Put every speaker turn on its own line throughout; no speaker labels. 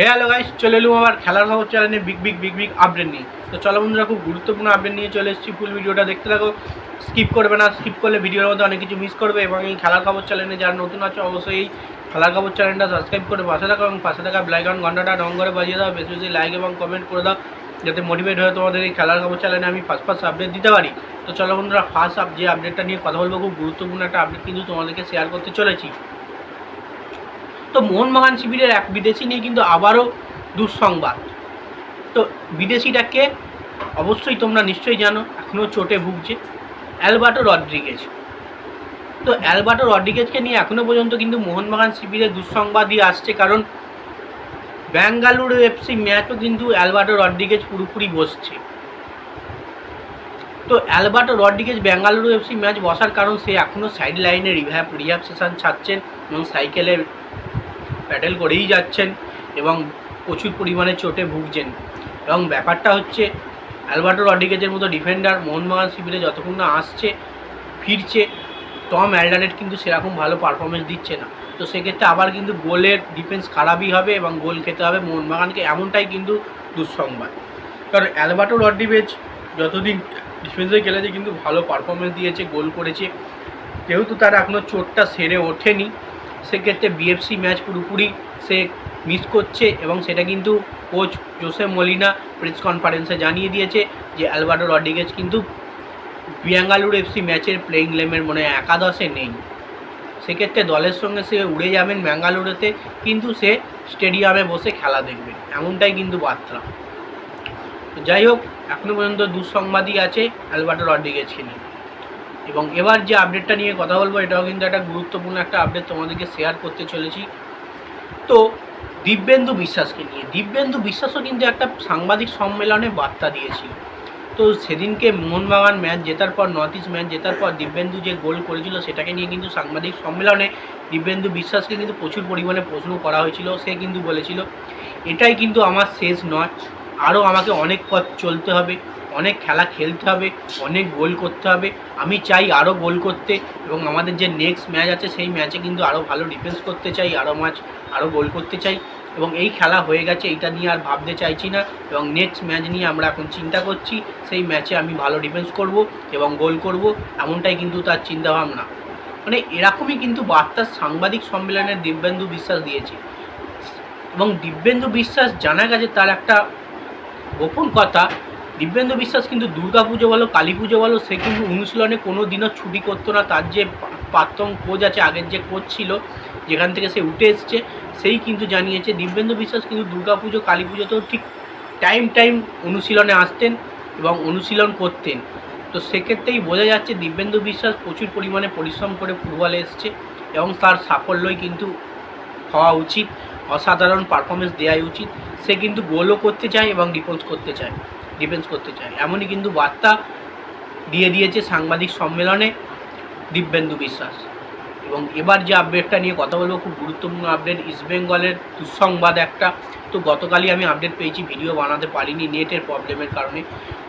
হে hello guys চলে এলুম আবার খেলার খবর চ্যানেলে big big big big update নিয়ে। তো চলো বন্ধুরা, খুব গুরুত্বপূর্ণ আপডেট নিয়ে চলে এসেছি। ফুল ভিডিওটা দেখতে থাকো। স্কিপ করবে না স্কিপ করলে ভিডিওর মধ্যে অনেক কিছু মিস করবে এবং এই খেলার খবর চ্যানেলে যারা নতুন আছে, অবশ্যই এই খেলার খবর চ্যানেলটা সাবস্ক্রাইব করে পাশে থাকো এবং পাশে থাকা ব্লাইকন ঘন্টাটা রং করে বাজিয়ে দাও। বেশি বেশি লাইক এবং কমেন্ট করে দাও, যাতে মোটিভেট হয়ে তোমাদের এই খেলার খবর চ্যানেলে আমি ফার্স্ট ফার্স্ট আপডেট দিতে পারি। তো চলো বন্ধুরা ফার্স্ট আপ যে আপডেটটা নিয়ে কথা বলব, খুব গুরুত্বপূর্ণ একটা আপডেট কিন্তু তোমাদেরকে শেয়ার করতে চলেছি। তো মোহনবাগান শিবিরের এক বিদেশি নিয়ে কিন্তু আবারও দুঃসংবাদ। তো বিদেশিটাকে অবশ্যই তোমরা নিশ্চয়ই জানো এখনও চোটে ভুগছে। Alberto Rodriguez. তো অ্যালবার্টো রড্রিগেজকে নিয়ে এখনও পর্যন্ত কিন্তু মোহনবাগান শিবিরের দুঃসংবাদই আসছে, কারণ ব্যাঙ্গালুরু এফসি ম্যাচও কিন্তু অ্যালবার্টো রড্রিগেজ পুরোপুরি বসছে। তো Alberto Rodriguez Bengaluru FC match বসার কারণ সে এখনও সাইড লাইনে রিভ্যাপ রিহ্যাব সেশন ছাড়ছেন এবং সাইকেলে প্যাডেল করেই যাচ্ছেন এবং প্রচুর পরিমাণে চোটে ভুগছেন। এবং ব্যাপারটা হচ্ছে, অ্যালবার্টো রড্রিগেজের মতো ডিফেন্ডার মোহনবাগান শিবিরে যতক্ষণ না আসছে, ফিরছে, টম অ্যালডারেট কিন্তু সেরকম ভালো পারফরমেন্স দিচ্ছে না। তো সেক্ষেত্রে আবার কিন্তু গোলের ডিফেন্স খারাপই হবে এবং গোল খেতে হবে মোহনবাগানকে এমনটাই কিন্তু দুঃসংবাদ। কারণ অ্যালবার্টো রড্রিগেজ যতদিন ডিফেন্সে খেলেছে কিন্তু ভালো পারফরমেন্স দিয়েছে, গোল করেছে। যেহেতু তার এখনও চোটটা সেরে ওঠেনি সেক্ষেত্রে বিএফসি ম্যাচ পুরোপুরি সে মিস করছে এবং সেটা কিন্তু কোচ জোসে মলিনা প্রেস কনফারেন্সে জানিয়ে দিয়েছে যে অ্যালবার্টো রড্রিগেজ কিন্তু বিয়াঙ্গালুর এফসি ম্যাচের প্লেইং লেমের মনে একাদশে নেই। সেক্ষেত্রে দলের সঙ্গে সে উড়ে যাবেন ব্যাঙ্গালুরুতে, কিন্তু সে স্টেডিয়ামে বসে খেলা দেখবেন। এমনটাই কিন্তু বার্তা। যাই হোক এখনও পর্যন্ত দুঃসংবাদই আছে অ্যালবার্টো রড্রিগেজকে নিয়ে। এবং এবার যে আপডেটটা নিয়ে কথা বলব, এটাও কিন্তু একটা গুরুত্বপূর্ণ একটা আপডেট তোমাদেরকে শেয়ার করতে চলেছি। তো দিব্যেন্দু বিশ্বাসকে নিয়ে, দিব্যেন্দু বিশ্বাসও কিন্তু একটা সাংবাদিক সম্মেলনে বার্তা দিয়েছিল। তো সেদিনকে মোহনবাগান ম্যাচ জেতার পর নর্থ ইস্ট ম্যাচ জেতার পর দিব্যেন্দু যে গোল করেছিল, সেটাকে নিয়ে কিন্তু সাংবাদিক সম্মেলনে দিব্যেন্দু বিশ্বাসকে কিন্তু প্রচুর পরিমাণে প্রশ্ন করা হয়েছিল। সে কিন্তু বলেছিল, এটাই কিন্তু আমার শেষ নয়। আরও আমাকে অনেক পথ চলতে হবে, অনেক খেলা খেলতে হবে, অনেক গোল করতে হবে। আমি চাই আরও গোল করতে এবং আমাদের যে নেক্সট ম্যাচ আছে, সেই ম্যাচে কিন্তু আরও ভালো ডিফেন্স করতে চাই আরও ম্যাচ আরও গোল করতে চাই। এবং এই খেলা হয়ে গেছে এটা নিয়ে আর ভাবতে চাইছি না। এবং নেক্সট ম্যাচ নিয়ে আমরা এখন চিন্তা করছি, সেই ম্যাচে আমি ভালো ডিফেন্স করব এবং গোল করব, এমনটাই কিন্তু তার চিন্তাভাবনা। মানে এরকমই কিন্তু বার্তা সাংবাদিক সম্মেলনে দিব্যেন্দু বিশ্বাস দিয়েছে। এবং দিব্যেন্দু বিশ্বাস জানা গেছে তার একটা গোপন কথা, দিব্যেন্দু বিশ্বাস কিন্তু দুর্গা পুজো বলো, কালী পুজো বলো, সে কিন্তু অনুশীলনে কোনো দিনও ছুটি করতো না। তার যে প্রাক্তন কোচ আছে, আগের যে কোচ ছিল, যেখান থেকে সে উঠে এসছে, সেই কিন্তু জানিয়েছে। দিব্যেন্দু বিশ্বাস কিন্তু দুর্গা পুজো, কালী পুজোতেও ঠিক টাইম টাইম অনুশীলনে আসতেন এবং অনুশীলন করতেন। তো সেক্ষেত্রেই বোঝা যাচ্ছে, দিব্যেন্দু বিশ্বাস প্রচুর পরিমাণে পরিশ্রম করে ফুটবলে এসছে এবং তার সাফল্যই কিন্তু হওয়া উচিত। অসাধারণ পারফরমেন্স দেওয়াই উচিত। সে কিন্তু গোলও করতে চায় এবং ডিফেন্স করতে চায় ডিফেন্স করতে চায়। এমনই কিন্তু বার্তা দিয়ে দিয়েছে সাংবাদিক সম্মেলনে দিব্যেন্দু বিশ্বাস। এবং এবার যে আপডেটটা নিয়ে কথা বলব, খুব গুরুত্বপূর্ণ আপডেট ইস্টবেঙ্গলের দুঃসংবাদ একটা। তো গতকালই আমি আপডেট পেয়েছি ভিডিও বানাতে পারিনি নেটের প্রবলেমের কারণে।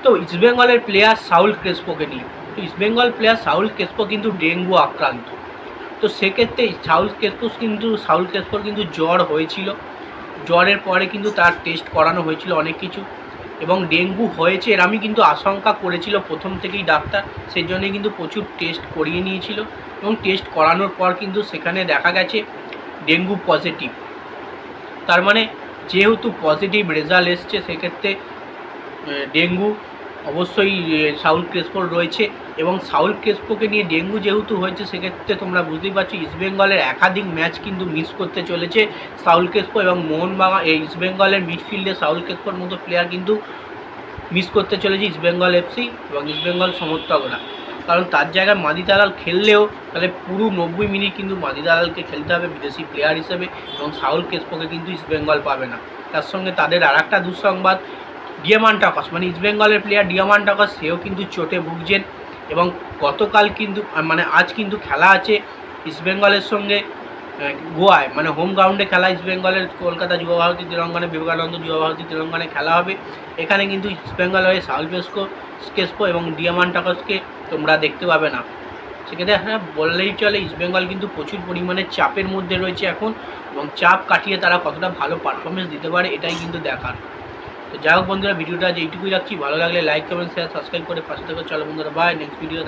তো ইস্টবেঙ্গলের প্লেয়ার সাউল ক্রেসপোকে নিয়ে। তো ইস্টবেঙ্গল প্লেয়ার সাউল ক্রেসপো কিন্তু ডেঙ্গু আক্রান্ত। তো সেক্ষেত্রে সাউল ক্রেসপো কিন্তু সাউল ক্রেসপোর কিন্তু জ্বর হয়েছিল। জ্বরের পরে কিন্তু তার টেস্ট করানো হয়েছিল অনেক কিছু। এবং ডেঙ্গু হয়েছে এর আমি কিন্তু আশঙ্কা করেছিল প্রথম থেকেই ডাক্তার সেই জন্যে কিন্তু প্রচুর টেস্ট করিয়ে নিয়েছিল। এবং টেস্ট করানোর পর কিন্তু সেখানে দেখা গেছে ডেঙ্গু পজিটিভ তার মানে যেহেতু পজিটিভ রেজাল্ট এসছে, সেক্ষেত্রে ডেঙ্গু অবশ্যই সাউল ক্রেসপোর রয়েছে। এবং সাউল ক্রেসপোকে নিয়ে ডেঙ্গু যেহেতু হয়েছে, সেক্ষেত্রে তোমরা বুঝতেই পারছ ইস্টবেঙ্গলের একাধিক ম্যাচ কিন্তু মিস করতে চলেছে সাউল ক্রেসপো এবং মোহনবাগান এই ইস্টবেঙ্গলের মিডফিল্ডে সাউল ক্রেসপোর মতো প্লেয়ার কিন্তু মিস করতে চলেছে ইস্টবেঙ্গল এফসি এবং ইস্টবেঙ্গল সমর্থকরা। কারণ তার জায়গায় মাদি দালাল খেললেও তাহলে পুরো নব্বই মিনিট কিন্তু মাদি দালালকে খেলতে হবে বিদেশি প্লেয়ার হিসেবে এবং সাউল কেসপোকে কিন্তু ইস্টবেঙ্গল পাবে না। তার সঙ্গে তাদের আর একটা দুঃসংবাদ ডিয়ামান টাকাস মানে ইস্টবেঙ্গলের প্লেয়ার ডিয়ামান টাকাস সেও কিন্তু চোটে ভুগছেন। এবং গতকাল কিন্তু মানে আজ কিন্তু খেলা আছে ইস্টবেঙ্গলের সঙ্গে গোয়ায় মানে হোম গ্রাউন্ডে খেলা ইস্টবেঙ্গলের কলকাতা যুব ভারতী তেলঙ্গানা, বিবেকানন্দ যুব ভারতী তেলঙ্গানায় খেলা হবে। এখানে কিন্তু ইস্টবেঙ্গল হয়ে সাউল পেস্কো স্কেসকো এবং ডিয়ামান টাকাসকে তোমরা দেখতে পাবে না। সেক্ষেত্রে হ্যাঁ বললেই চলে ইস্টবেঙ্গল কিন্তু প্রচুর পরিমাণে চাপের মধ্যে রয়েছে এখন এবং চাপ কাটিয়ে তারা কতটা ভালো পারফরমেন্স দিতে পারে এটাই কিন্তু দেখার। যাই হোক বন্ধুরা, ভিডিওটা আজ এইটুকুই রাখছি। ভালো লাগলে লাইক কমেন্ট শেয়ার সাবস্ক্রাইব করে পাশে থাকো। চলো বন্ধুরা বাই নেক্সট ভিডিও